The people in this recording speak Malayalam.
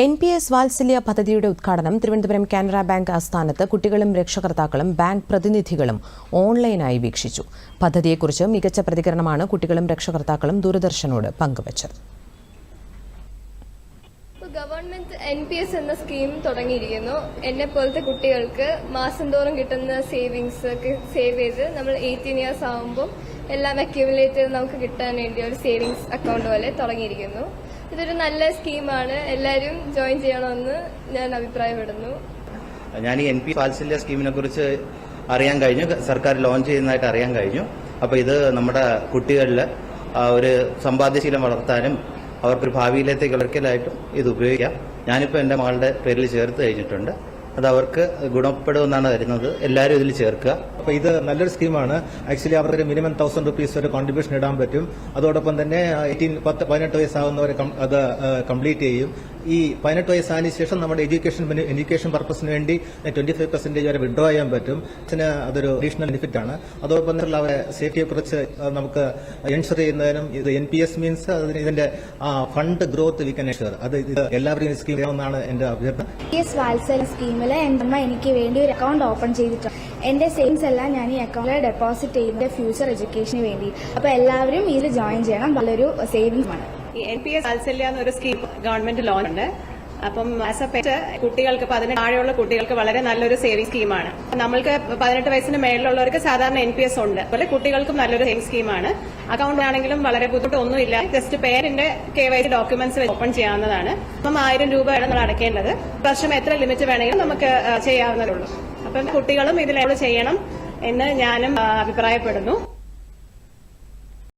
എൻ പി എസ് വാത്സല്യ പദ്ധതിയുടെ ഉദ്ഘാടനം തിരുവനന്തപുരം കാനറ ബാങ്ക് ആസ്ഥാനത്ത് കുട്ടികളും രക്ഷകർത്താക്കളും ബാങ്ക് പ്രതിനിധികളും ഓൺലൈനായി വീക്ഷിച്ചു. പദ്ധതിയെക്കുറിച്ച് മികച്ച പ്രതികരണമാണ് കുട്ടികളും രക്ഷകർത്താക്കളും ദൂരദർശനോട് പങ്കുവച്ചത്. ഗവൺമെന്റ് എൻ പി എസ് എന്ന സ്കീം തുടങ്ങിയിരിക്കുന്നു. എന്നെ പോലത്തെ കുട്ടികൾക്ക് മാസം തോറും കിട്ടുന്ന സേവിങ്സ് സേവ് ചെയ്ത് നമ്മൾ എയ്റ്റീൻ ഇയേഴ്സ് ആകുമ്പോൾ എല്ലാം അക്യുമുലേറ്റ് ചെയ്ത് നമുക്ക് കിട്ടാൻ വേണ്ടി ഒരു സേവിങ്സ് അക്കൗണ്ട് പോലെ തുടങ്ങിയിരിക്കുന്നു. ഇതൊരു നല്ല സ്കീമാണ്. എല്ലാവരും ജോയിൻ ചെയ്യണമെന്ന് ഞാൻ അഭിപ്രായപ്പെടുന്നു. ഞാൻ ഈ എൻ പി വാത്സല്യ സ്കീമിനെ കുറിച്ച് അറിയാൻ കഴിഞ്ഞു. സർക്കാർ ലോഞ്ച് ചെയ്യുന്നതായിട്ട് അറിയാൻ കഴിഞ്ഞു. അപ്പൊ ഇത് നമ്മുടെ കുട്ടികളിൽ ഒരു സമ്പാദ്യശീലം വളർത്താനും അവർക്കൊരു ഭാവിയിലേക്ക് ഇളക്കലായിട്ടും ഇത് ഉപയോഗിക്കാം. ഞാനിപ്പോൾ എന്റെ മകളുടെ പേരിൽ ചേർത്ത് കഴിഞ്ഞിട്ടുണ്ട്. അത് അവർക്ക് ഗുണപ്പെടുമെന്നാണ് വരുന്നത്. എല്ലാവരും ഇതിൽ ചേർക്കുക. അപ്പൊ ഇത് നല്ലൊരു സ്കീമാണ്. ആക്ച്വലി അവർക്ക് മിനിമം തൗസൻഡ് റുപ്പീസ് വരെ കോൺട്രിബ്യൂഷൻ ഇടാൻ പറ്റും. അതോടൊപ്പം തന്നെ എയ്റ്റീൻ പത്ത് പതിനെട്ട് വയസ്സാകുന്നവരെ കം- അത് കംപ്ലീറ്റ് ചെയ്യും. ഈ പതിനെട്ട് വയസ്സായതിനു ശേഷം നമ്മുടെ എഡ്യൂക്കേഷൻ എഡ്യൂക്കേഷൻ പർപ്പസിന് വേണ്ടി ട്വന്റി ഫൈവ് പെർസെന്റേജ് വരെ വിഡ്രോ ചെയ്യാൻ പറ്റും. അതിന് അതൊരു അഡീഷണൽ ബെനിഫിറ്റ് ആണ്. അതോടൊപ്പം തന്നെ അവരെ സേഫ്റ്റിയെ കുറിച്ച് നമുക്ക് എൻഷർ ചെയ്യുന്നതിനും ഇത് എൻ പി എസ് മീൻസ് അതിന് ഇതിന്റെ fund growth we can ensure അത് ഇത് എല്ലാവരും സ്കീം ചെയ്യാമെന്നാണ് എന്റെ അഭ്യർത്ഥന പി എസ് സ്കീമിൽ അമ്മ എനിക്ക് വേണ്ടി ഒരു അക്കൗണ്ട് ഓപ്പൺ ചെയ്തിട്ടുണ്ട്. എന്റെ സേവിങ്സ് എല്ലാം ഞാൻ ഈ അക്കൗണ്ടിൽ ഡെപ്പോസിറ്റ് ചെയ്യുന്നത് ഫ്യൂച്ചർ എഡ്യൂക്കേഷന് വേണ്ടി. അപ്പോൾ എല്ലാവരും ഇതിൽ ജോയിൻ ചെയ്യണം. നല്ലൊരു സേവിങ്സ് ആണ്. ഈ എൻ പി എസ് വാത്സല്യ എന്നൊരു സ്കീം ഗവൺമെന്റ് ലോൺ ഉണ്ട്. അപ്പം ആസ് എ പെറ്റ് കുട്ടികൾക്ക് പതിനെട്ട് താഴെയുള്ള കുട്ടികൾക്ക് വളരെ നല്ലൊരു സേവിംഗ് സ്കീമാണ് നമ്മൾക്ക് പതിനെട്ട് വയസ്സിന് മേളിലുള്ളവർക്ക് സാധാരണ എൻ പി എസ് ഉണ്ട്. അതുപോലെ കുട്ടികൾക്കും നല്ലൊരു സേവിംഗ് സ്കീമാണ് അക്കൗണ്ട് ആണെങ്കിലും വളരെ ബുദ്ധിമുട്ടൊന്നുമില്ല. ജസ്റ്റ് പേരിന്റെ കെ വൈ ഡോക്യുമെന്റ്സ് ഓപ്പൺ ചെയ്യാവുന്നതാണ്. അപ്പം ആയിരം രൂപയാണ് നമ്മൾ അടയ്ക്കേണ്ടത് വർഷം എത്ര ലിമിറ്റ് വേണമെങ്കിലും നമുക്ക് ആ, ചെയ്യാവുന്നതേ ഉള്ളൂ. അപ്പം കുട്ടികളും ഇതിൽ ചെയ്യണം എന്ന് ഞാനും അഭിപ്രായപ്പെടുന്നു.